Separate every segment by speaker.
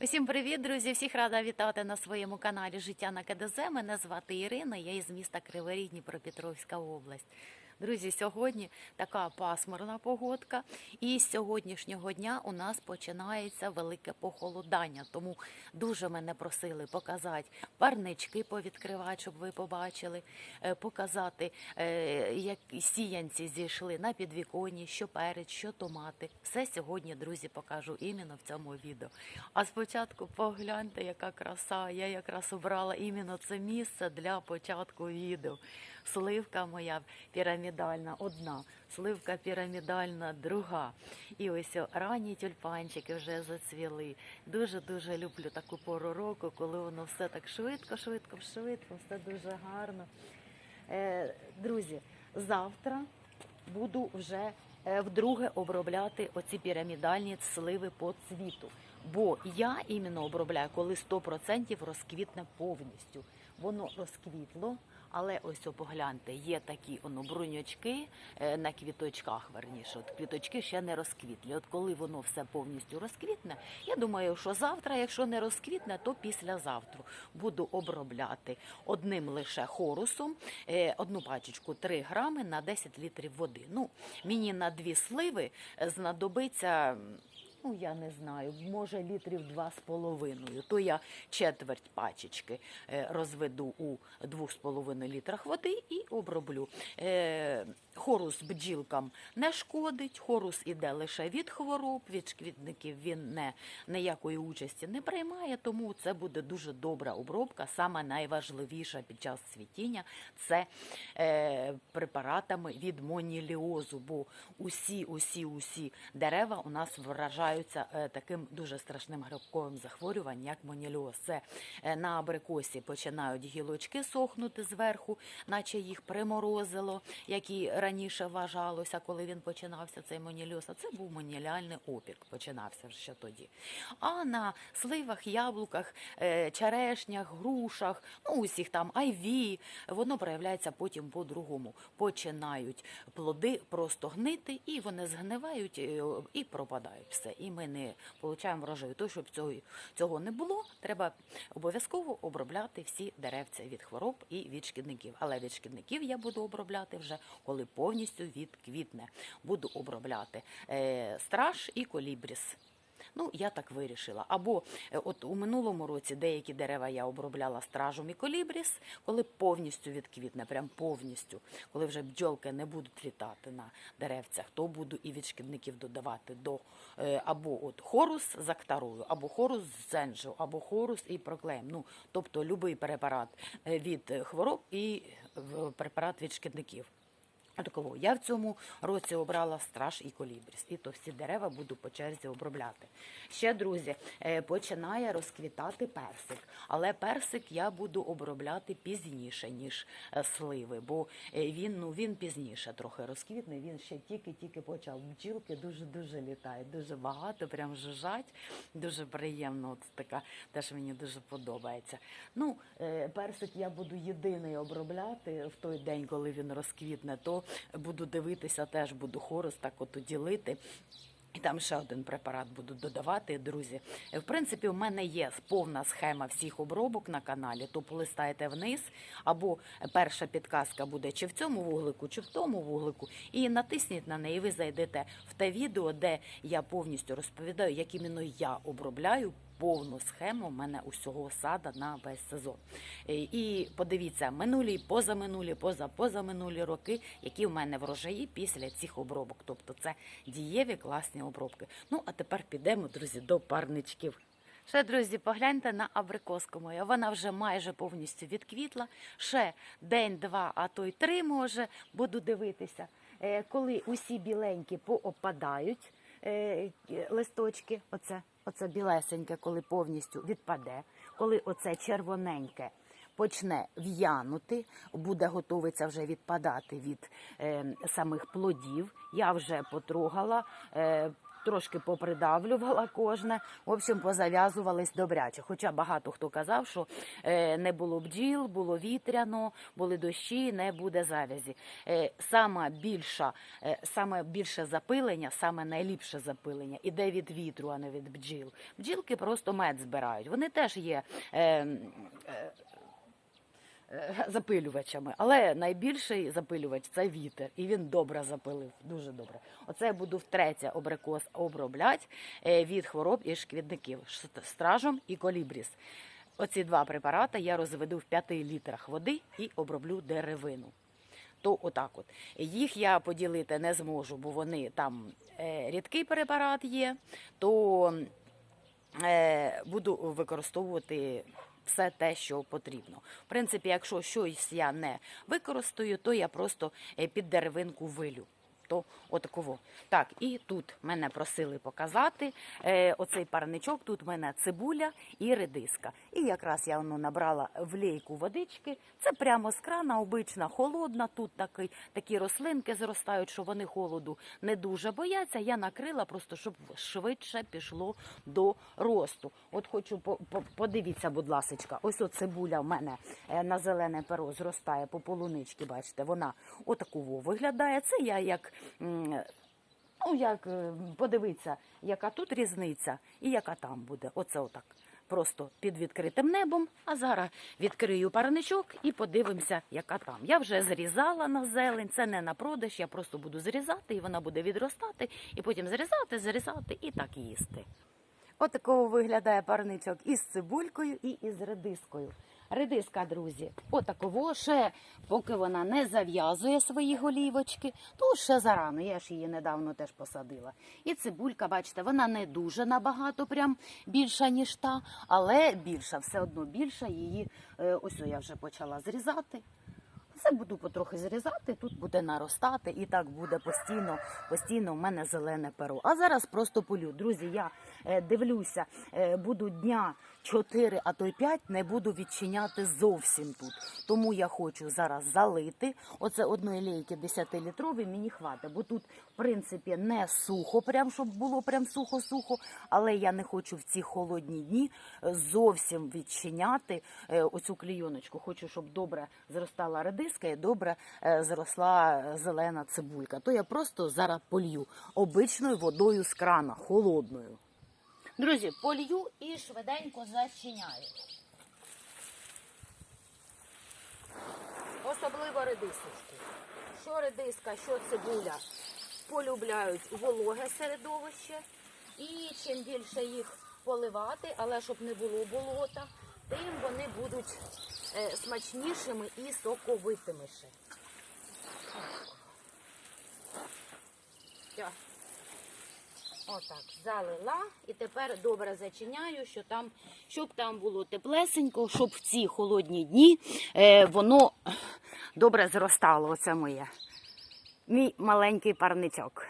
Speaker 1: Усім привіт, друзі! Всіх рада вітати на своєму каналі Життя на КДЗ. Мене звати Ірина. Я із міста Кривий Ріг, Дніпропетровська область. Друзі, сьогодні така пасмурна погодка, і з сьогоднішнього дня у нас починається велике похолодання. Тому дуже мене просили показати парнички повідкривати, щоб ви побачили, е, показати, е, як сіянці зійшли на підвіконні, що перець, що томати. Все сьогодні, друзі, покажу іменно в цьому відео. А спочатку погляньте, яка краса. Я якраз обрала іменно це місце для початку відео. Сливка моя пірамідальна одна, сливка пірамідальна друга. І ось ранні тюльпанчики вже зацвіли. Дуже дуже люблю таку пору року, коли воно все так швидко, швидко, швидко, все дуже гарно. Е, друзі, завтра буду вже е, вдруге обробляти оці пірамідальні сливи по цвіту. Бо я іменно обробляю, коли 100% розквітне повністю. Воно розквітло, але ось о, погляньте, є такі воно бруньочки е, на квіточках, верніше. От квіточки ще не розквітлі. От коли воно все повністю розквітне, я думаю, що завтра, якщо не розквітне, то післязавтра буду обробляти одним лише хорусом, е, одну пачечку 3 грами на 10 літрів води. Ну, мені на дві сливи е, знадобиться. Ну, я не знаю, може літрів два з половиною. То я четверть пачечки е, розведу у двох з половиною літрах води і оброблю. Хорус бджілкам не шкодить, хорус іде лише від хвороб, від шкідників він не, ніякої участі не приймає, тому це буде дуже добра обробка. Саме найважливіша під час цвітіння це е, препаратами від моніліозу, бо усі, усі, усі дерева у нас вражаються е, таким дуже страшним грибковим захворюванням, як моніліоз. Це е, на абрикосі починають гілочки сохнути зверху, наче їх приморозило, які раніше вважалося, коли він починався цей моніліоз. А це був моніліальний опік, починався ще тоді. А на сливах, яблуках, е, черешнях, грушах, ну усіх там айві, воно проявляється потім по-другому. Починають плоди просто гнити, і вони згнивають е, і пропадають все. І ми не отримуємо врожаю. То, щоб цього, цього не було, треба обов'язково обробляти всі деревця від хвороб і від шкідників. Але від шкідників я буду обробляти вже, коли повністю відквітне. Буду обробляти е, страж і колібріс. Ну, я так вирішила. Або е, от у минулому році деякі дерева я обробляла стражом і колібріс, коли повністю відквітне, прям повністю, коли вже бджолки не будуть літати на деревцях, то буду і від шкідників додавати до е, або от хорус з актарою, або хорус з зенжу, або хорус і проклеєм. Ну, тобто будь-який препарат від хвороб і препарат від шкідників. Такого я в цьому році обрала страж і колібріс, і то всі дерева буду по черзі обробляти. Ще друзі, е, починає розквітати персик, але персик я буду обробляти пізніше ніж е, сливи, бо е, він ну він пізніше трохи розквітне. Він ще тільки-тільки почав. Бджілки дуже дуже літають, дуже багато, прям жужжать. Дуже приємно. От така теж мені дуже подобається. Ну, персик я буду єдиний обробляти в той день, коли він розквітне, то буду дивитися, теж буду хорус так от ділити. І там ще один препарат буду додавати, друзі. В принципі, у мене є повна схема всіх обробок на каналі. То полистаєте вниз, або перша підказка буде чи в цьому вуглику, чи в тому вуглику. І натисніть на неї. Ви зайдете в те відео, де я повністю розповідаю, як іменно я обробляю. Повну схему в мене усього сада на весь сезон. Е, І подивіться, минулі, позаминулі, поза позаминулі роки, які в мене врожаї після цих обробок. Тобто це дієві класні обробки. Ну а тепер підемо, друзі, до парничків. Ще, друзі, погляньте на абрикоску мою. Вона вже майже повністю відквітла. Ще день-два, а то й три може буду дивитися. Е, Коли усі біленькі поопадають листочки, оце, оце білесеньке, коли повністю відпаде, коли оце червоненьке. Почне в'янути, буде готовиться вже відпадати від е, самих плодів. Я вже потрогала, е, трошки попридавлювала кожне. В общем, позав'язувались добряче. Хоча багато хто казав, що е, не було бджіл, було вітряно, були дощі, не буде завязі. Е, саме більша, е, саме більше запилення, саме найліпше запилення іде від вітру, а не від бджіл. Бджілки просто мед збирають. Вони теж є. Е, Запилювачами, але найбільший запилювач це вітер, і він добре запилив, дуже добре. Оце я буду втретє абрикос обробляти е, від хвороб і шкідників стражом і колібріс. Оці два препарати я розведу в 5 літрах води і оброблю деревину. То отак от. Їх я поділити не зможу, бо вони там е, рідкий препарат є, то буду використовувати все те, що потрібно. В принципі, якщо щось я не використаю, то я просто е, під деревинку вилю. То отаково. Так, і тут мене просили показати е, оцей парничок. Тут в мене цибуля і редиска. І якраз я воно набрала в лейку водички. Це прямо з крана, обична, холодна. Тут такий, такі рослинки зростають, що вони холоду не дуже бояться. Я накрила просто, щоб швидше пішло до росту. От хочу по, по, подивіться, будь ласочка, ось от цибуля в мене е, на зелене перо зростає по полунички. Бачите, вона отакого виглядає. Це я як. Ну, як е, подивитися, яка тут різниця і яка там буде. Оце отак. Просто під відкритим небом. А зараз відкрию парничок і подивимося, яка там. Я вже зрізала на зелень, це не на продаж, я просто буду зрізати, і вона буде відростати, і потім зрізати, зрізати і так їсти. Отакого виглядає парничок із цибулькою і із редискою. Редиска, друзі, отаково ще, поки вона не зав'язує свої голівочки, то ще зарано. Я ж її недавно теж посадила. І цибулька, бачите, вона не дуже набагато прям більша, ніж та, але більша, все одно більша. Її е, ось я вже почала зрізати. Це буду потрохи зрізати, тут буде наростати, і так буде постійно, постійно в мене зелене перо. А зараз просто полю. Друзі, я е, дивлюся, е, буду дня 4, а то й 5 не буду відчиняти зовсім тут. Тому я хочу зараз залити. Оце одної лейки 10-літрові мені хватить, бо тут, в принципі, не сухо, прям щоб було прям сухо-сухо. Але я не хочу в ці холодні дні е, зовсім відчиняти оцю клійоночку. Хочу, щоб добре зростала редиска і добре е, зросла зелена цибулька. То я просто зараз полью обичною водою з крана, холодною. Друзі, полью і швиденько зачиняю. Особливо редисочки. Що редиска, що цибуля полюбляють вологе середовище. І чим більше їх поливати, але щоб не було болота, тим вони будуть смачнішими і соковитими ще. Так. Отак, залила і тепер добре зачиняю, що там, щоб там було теплесенько, щоб в ці холодні дні е, воно добре зростало. Оце моє. Мій маленький парничок.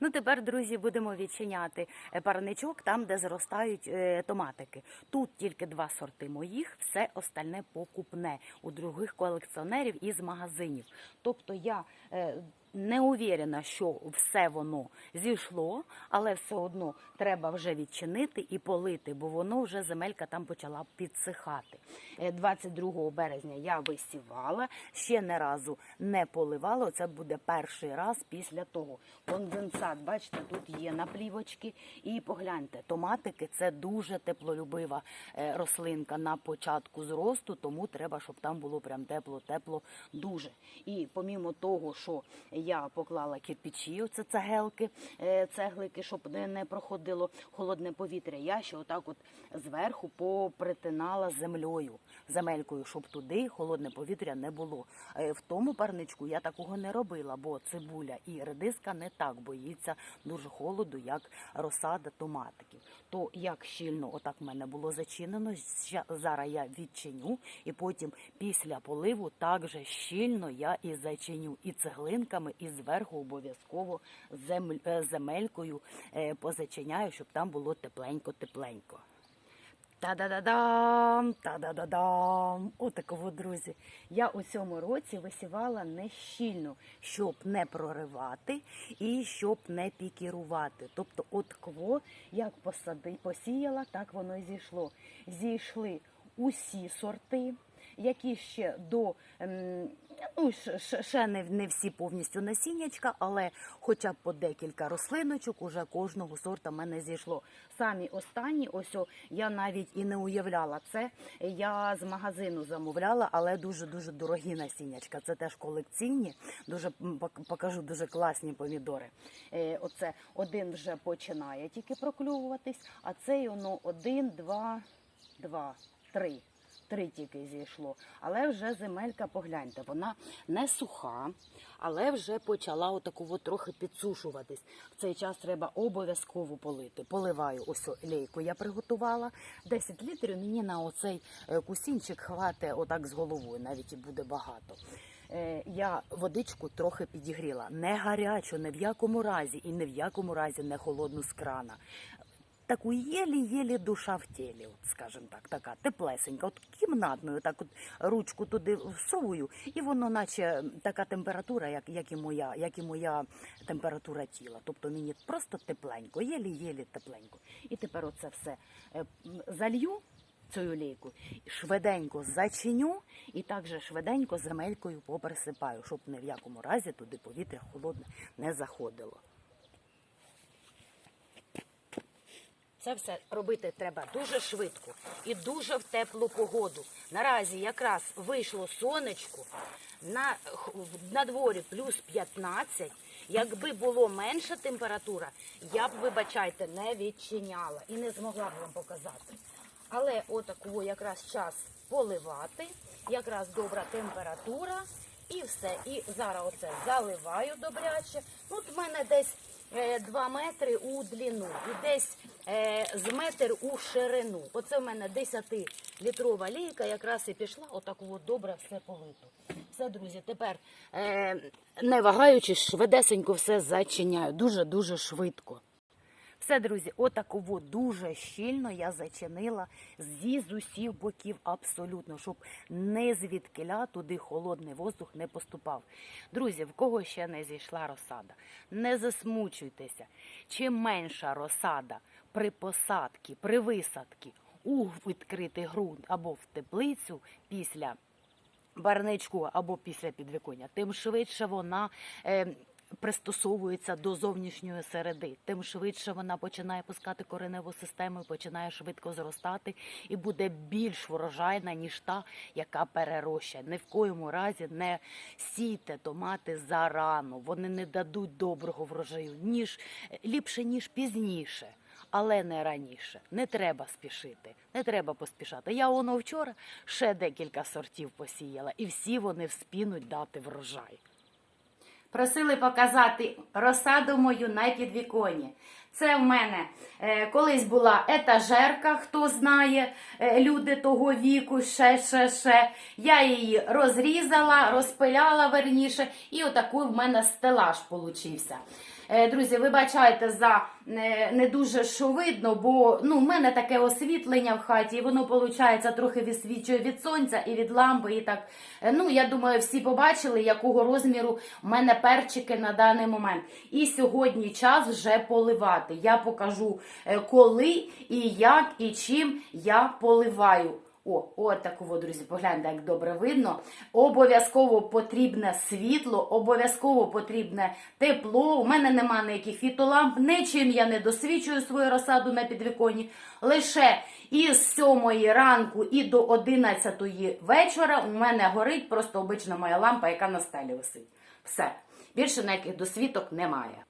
Speaker 1: Ну, тепер, друзі, будемо відчиняти е, парничок там, де зростають е, томатики. Тут тільки два сорти моїх, все остальне покупне у других колекціонерів із магазинів. Тобто я е, не уверена, що все воно зійшло, але все одно треба вже відчинити і полити, бо воно вже земелька там почала підсихати. Е, 22 березня я висівала, ще не разу не поливала. Це буде перший раз після того. Конденсат, бачите, тут є наплівочки. І погляньте, томатики це дуже теплолюбива е, рослинка на початку зросту, тому треба, щоб там було прям тепло-тепло дуже. І помімо того, що я поклала кирпичі, оце цегелки, е, цеглики, щоб не, проходило холодне повітря. Я ще отак от зверху попритинала землею, земелькою, щоб туди холодне повітря не було. Е, В тому парничку я такого не робила, бо цибуля і редиска не так боїться дуже холоду, як розсада томатиків. То як щільно отак в мене було зачинено, зараз я відчиню, і потім після поливу так же щільно я і зачиню і цеглинками, і зверху обов'язково е, земелькою е, позачиняю, щоб там було тепленько-тепленько. Та-да-да-дам, та-да-да-дам. Отакого, друзі. Я у цьому році висівала нещільно, щоб не проривати і щоб не пікірувати. Тобто, от кво, як посади, посіяла, так воно і зійшло. Зійшли усі сорти, які ще до ну, ще не, не всі повністю насіннячка, але хоча б по декілька рослиночок уже кожного сорта мене зійшло. Самі останні, ось о, я навіть і не уявляла це. Я з магазину замовляла, але дуже дуже дорогі насіннячка. Це теж колекційні. Дуже покажу дуже класні помідори. Е, оце один вже починає тільки проклюватись, а цей воно один, два, два, три. Три тільки зійшло. Але вже земелька, погляньте, вона не суха, але вже почала отаку от трохи підсушуватись. В цей час треба обов'язково полити. Поливаю ось лейку. Я приготувала 10 літрів. Мені на оцей е, кусінчик хватить отак з головою, навіть і буде багато. Е, Я водичку трохи підігріла. Не гарячу, ні в якому разі, і ні в якому разі не холодну з крана таку єлі-єлі душа в тілі, от, скажімо так, така теплесенька, от кімнатною, так от ручку туди всовую, і воно наче така температура, як, як, і моя, як і моя температура тіла. Тобто мені просто тепленько, єлі-єлі тепленько. І тепер оце все е, залью. Цю лейку швиденько зачиню і також швиденько земелькою попересипаю, щоб ні в якому разі туди повітря холодне не заходило. Це все робити треба дуже швидко і дуже в теплу погоду. Наразі якраз вийшло сонечко, на, на дворі плюс 15. Якби було менша температура, я б, вибачайте, не відчиняла і не змогла б вам показати. Але отакого якраз час поливати, якраз добра температура і все. І зараз оце заливаю добряче. От в мене десь 2 метри у длину і десь е, з метр у ширину. Оце в мене 10-літрова лійка якраз і пішла, отаку от добре все полито. Все, друзі, тепер е, не вагаючись, швидесенько все зачиняю. Дуже-дуже швидко. Все, друзі, отаку от дуже щільно я зачинила зі з усіх боків абсолютно, щоб не звідкиля туди холодний воздух не поступав. Друзі, в кого ще не зійшла розсада, не засмучуйтеся. Чим менша розсада при посадці, при висадці у відкритий ґрунт або в теплицю після барничку або після підвіконня, тим швидше вона е, пристосовується до зовнішньої середи, тим швидше вона починає пускати кореневу систему, починає швидко зростати і буде більш врожайна, ніж та, яка перерощає. Ні в коєму разі не сійте томати зарано. Вони не дадуть доброго врожаю, ніж ліпше, ніж пізніше але не раніше. Не треба спішити, не треба поспішати. Я воно вчора ще декілька сортів посіяла, і всі вони вспінуть дати врожай. Просили показати розсаду мою на підвіконні. Це в мене е, колись була етажерка, хто знає, е, люди того віку, ще, ще, ще. Я її розрізала, розпиляла верніше, і отакий в мене стелаж получився. Е, Друзі, вибачайте за е, не дуже що видно, бо ну, в мене таке освітлення в хаті, і воно виходить трохи відсвічує від сонця і від лампи. І так, Е, ну я думаю, всі побачили, якого розміру в мене перчики на даний момент. І сьогодні час вже поливати. Я покажу, коли і як, і чим я поливаю. О, от такого, друзі, погляньте, як добре видно. Обов'язково потрібне світло, обов'язково потрібне тепло. У мене нема ніяких фітоламп, нічим я не досвідчую свою розсаду на підвіконні. Лише із 7 ранку і до 11 вечора у мене горить просто обична моя лампа, яка на стелі висить. Все. Більше ніяких досвідок немає.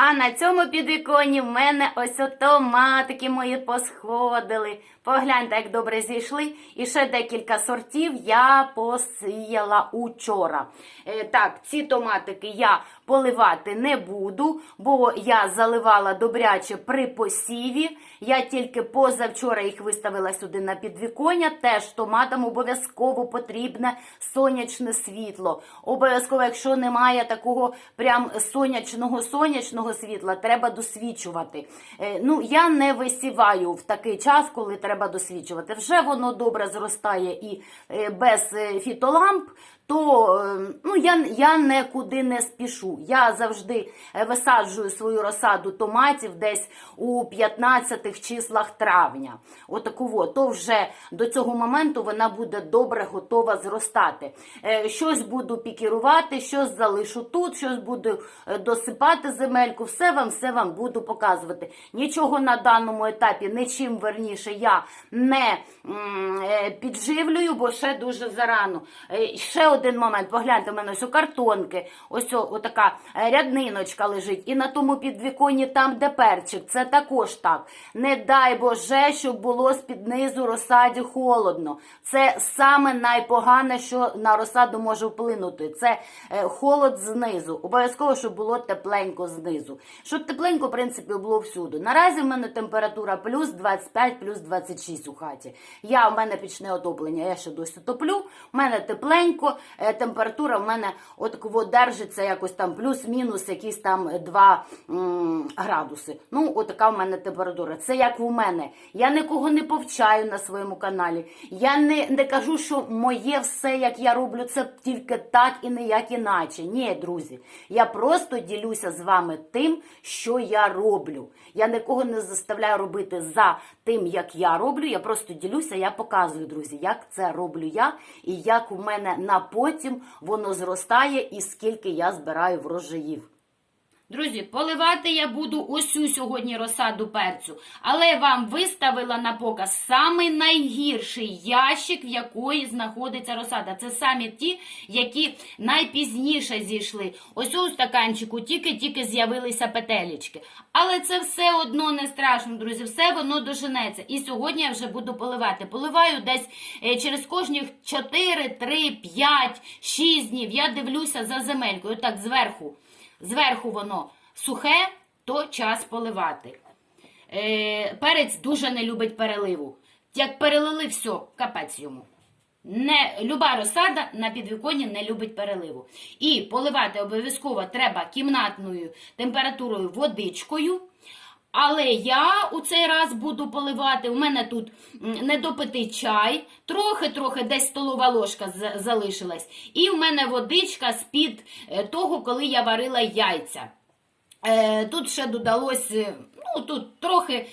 Speaker 1: А на цьому підвіконі в мене ось томатики мої посходили. Погляньте, як добре зійшли. І ще декілька сортів я посіяла учора. Е, так, ці томатики я поливати не буду, бо я заливала добряче при посіві. Я тільки позавчора їх виставила сюди на підвіконня. Теж томатам обов'язково потрібне сонячне світло. Обов'язково, якщо немає такого прям сонячного сонячного світла, треба досвічувати. Е, Ну, я не висіваю в такий час, коли треба досвічувати. Вже воно добре зростає і е, без е, фітоламп. То е, ну, я, я нікуди не спішу. Я завжди е, висаджую свою розсаду томатів десь у 15 числах травня. Отаку от. То вже до цього моменту вона буде добре готова зростати. Е, Щось буду пікірувати, щось залишу тут, щось буду е, досипати земельку. Все вам, все вам буду показувати. Нічого на даному етапі, нічим верніше, я не підживлюю, бо ще дуже зарано. Ще один момент. Погляньте, у мене ось у картонки, ось о- отака е, рядниночка лежить. І на тому підвіконні, там, де перчик, це також так. Не дай Боже, щоб було з-під низу розсаді холодно. Це саме найпогане, що на розсаду може вплинути. Це е, холод знизу. Обов'язково, щоб було тепленько знизу. Щоб тепленько, в принципі, було всюди. Наразі в мене температура плюс 25, плюс 26 у хаті. Я, в мене пічне отоплення, я ще досі топлю. У мене тепленько, температура в мене отаково держиться якось там плюс-мінус якісь там 2 градуси. Ну, отака в мене температура. Це як у мене. Я нікого не повчаю на своєму каналі. Я не, не кажу, що моє все, як я роблю, це тільки так і ніяк іначе. Ні, друзі. Я просто ділюся з вами тим, що я роблю. Я нікого не заставляю робити за тим, як я роблю. Я просто ділюся, я показую, друзі, як це роблю я і як у мене на потім воно зростає і скільки я збираю врожаїв. Друзі, поливати я буду цю сьогодні розсаду перцю, але вам виставила на показ самий найгірший ящик, в якої знаходиться розсада. Це самі ті, які найпізніше зійшли. Ось у стаканчику тільки-тільки з'явилися петелечки. Але це все одно не страшно, друзі, все воно доженеться. І сьогодні я вже буду поливати. Поливаю десь е, через кожні 4, 3, 5, 6 днів. Я дивлюся за земелькою, так зверху. Зверху воно сухе, то час поливати. Е, перець дуже не любить переливу. Як перелили, все, капець йому. Не, люба розсада на підвіконні не любить переливу. І поливати обов'язково треба кімнатною температурою водичкою. Але я у цей раз буду поливати. У мене тут недопитий чай, трохи-трохи десь столова ложка залишилась. І в мене водичка з-під е, того, коли я варила яйця. Е, Тут ще додалось, е, ну тут трохи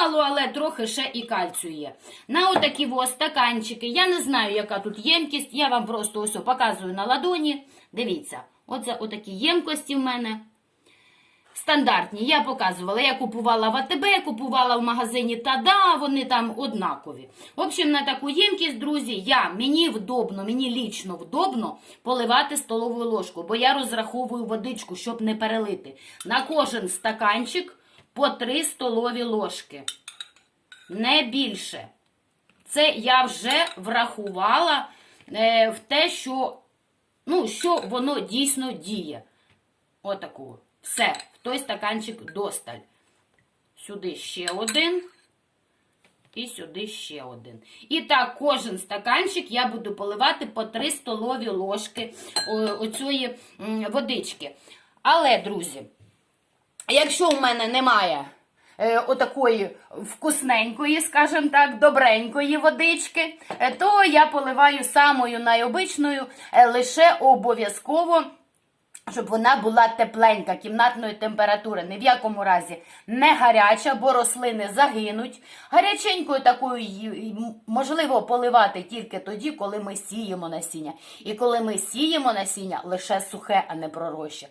Speaker 1: мало, але трохи ще і кальцію є. На отакі во стаканчики. Я не знаю, яка тут ємкість. Я вам просто ось показую на ладоні. Дивіться, оце отакі ємкості в мене. Стандартні, я показувала. Я купувала в АТБ, купувала в магазині Тада, вони там однакові. В общем, на таку ємкість, друзі, я, мені вдобно, мені лічно вдобно поливати столовою ложкою, бо я розраховую водичку, щоб не перелити. На кожен стаканчик по 3 столові ложки. Не більше. Це я вже врахувала е, в те, що, ну, що воно дійсно діє. Отаку. Все, той стаканчик досталь. Сюди ще один. І сюди ще один. І так, кожен стаканчик я буду поливати по 3 столові ложки оцієї водички. Але, друзі, якщо в мене немає е, отакої вкусненької, скажімо так, добренької водички, е, то я поливаю самою найобичною е, лише обов'язково щоб вона була тепленька, кімнатної температури, ні в якому разі не гаряча, бо рослини загинуть. Гаряченькою такою можливо поливати тільки тоді, коли ми сіємо насіння. І коли ми сіємо насіння лише сухе, а не пророще.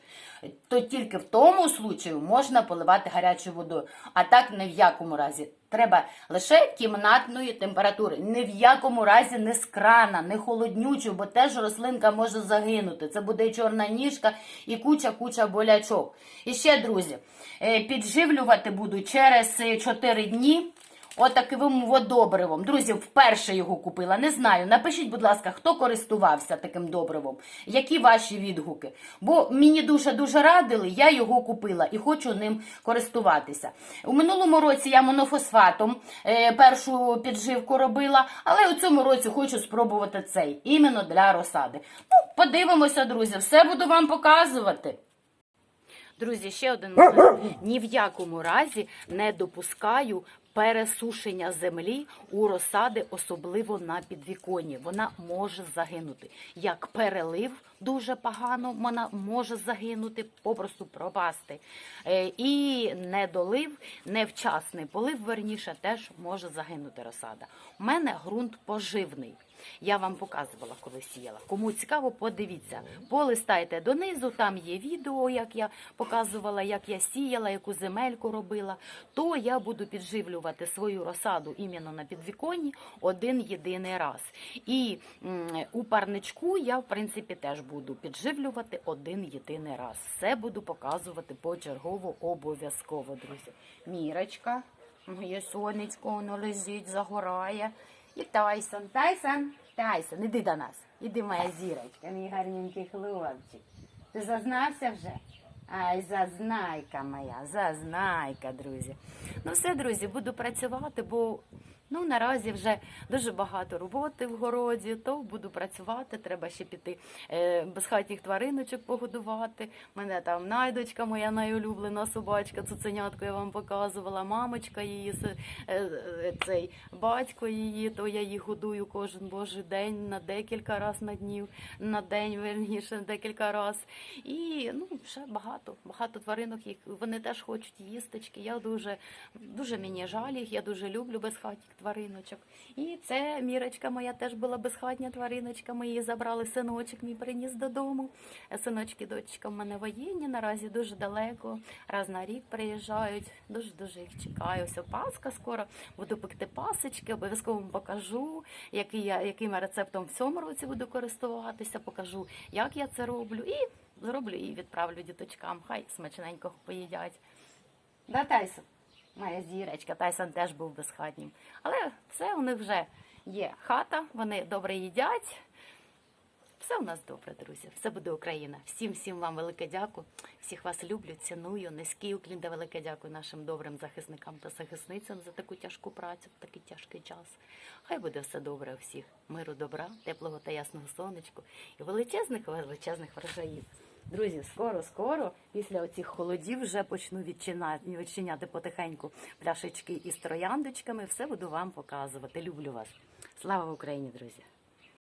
Speaker 1: То тільки в тому случаю можна поливати гарячою водою, а так ні в якому разі. Треба лише кімнатної температури. Ні в якому разі не з крана, не холоднючу, бо теж рослинка може загинути. Це буде чорна ніжка, і куча-куча болячок. І ще, друзі, е, підживлювати буду через е, 4 дні.
Speaker 2: Отаким от добривом. Друзі, вперше його купила. Не знаю. Напишіть, будь ласка, хто користувався таким добривом, які ваші відгуки. Бо мені дуже-дуже радили, я його купила і хочу ним користуватися. У минулому році я монофосфатом е, першу підживку робила, але у цьому році хочу спробувати цей іменно для розсади. Ну, подивимося, друзі, все буду вам показувати.
Speaker 1: Друзі, ще один момент. Ні в якому разі не допускаю пересушення землі у розсади, особливо на підвіконні. Вона може загинути. Як перелив дуже погано, вона може загинути, попросту пропасти. Е, І недолив, невчасний полив, верніше, теж може загинути розсада. У мене ґрунт поживний. Я вам показувала, коли сіяла. Кому цікаво, подивіться. Полистайте донизу, там є відео, як я показувала, як я сіяла, яку земельку робила. То я буду підживлювати свою розсаду іменно на підвіконні один єдиний раз. І у парничку я, в принципі, теж буду підживлювати один єдиний раз. Все буду показувати почергово обов'язково, друзі. Мірочка, моє сонечко, воно лежить, загорає. І Тайсон, Тайсон, Тайсон, іди до нас. Іди, моя зірочка, мій гарненький хлопчик. Ти зазнався вже? Ай, зазнайка моя, зазнайка, друзі. Ну все, друзі, буду працювати, бо ну, наразі вже дуже багато роботи в городі, то буду працювати, треба ще піти е, безхатніх твариночок погодувати. Мене там найдочка, моя найулюблена собачка, цуценятко я вам показувала, мамочка її, е, е, цей батько її, то я її годую кожен божий день на декілька разів на днів, на день, верніше, декілька разів. І ну, ще багато, багато тваринок, їх вони теж хочуть їсточки. Я дуже, дуже мені жаль їх, я дуже люблю безхатніх твариночок. І це мірочка моя теж була безхатня твариночка. Ми її забрали, синочок мій приніс додому. Е, Синочки, дочка в мене воєнні, наразі дуже далеко, раз на рік приїжджають. Дуже дуже їх чекаю. Ось Пасха скоро буду пекти пасочки, обов'язково вам покажу, який я, яким рецептом в цьому році буду користуватися, покажу, як я це роблю. І зроблю і відправлю діточкам. Хай смачненько поїдять. Да? Моя зірочка, Тайсон теж був безхатнім. Але все, у них вже є хата, вони добре їдять. Все у нас добре, друзі. Все буде Україна. Всім всім вам велике дякую. Всіх вас люблю, ціную. Низький уклін та велике дякую нашим добрим захисникам та захисницям за таку тяжку працю такий тяжкий час. Хай буде все добре у всіх. Миру, добра, теплого та ясного сонечку і величезних величезних врожаїв. Друзі, скоро, скоро, після оцих холодів вже почну відчиняти, відчиняти потихеньку пляшечки із трояндочками. Все буду вам показувати. Люблю вас. Слава Україні, друзі!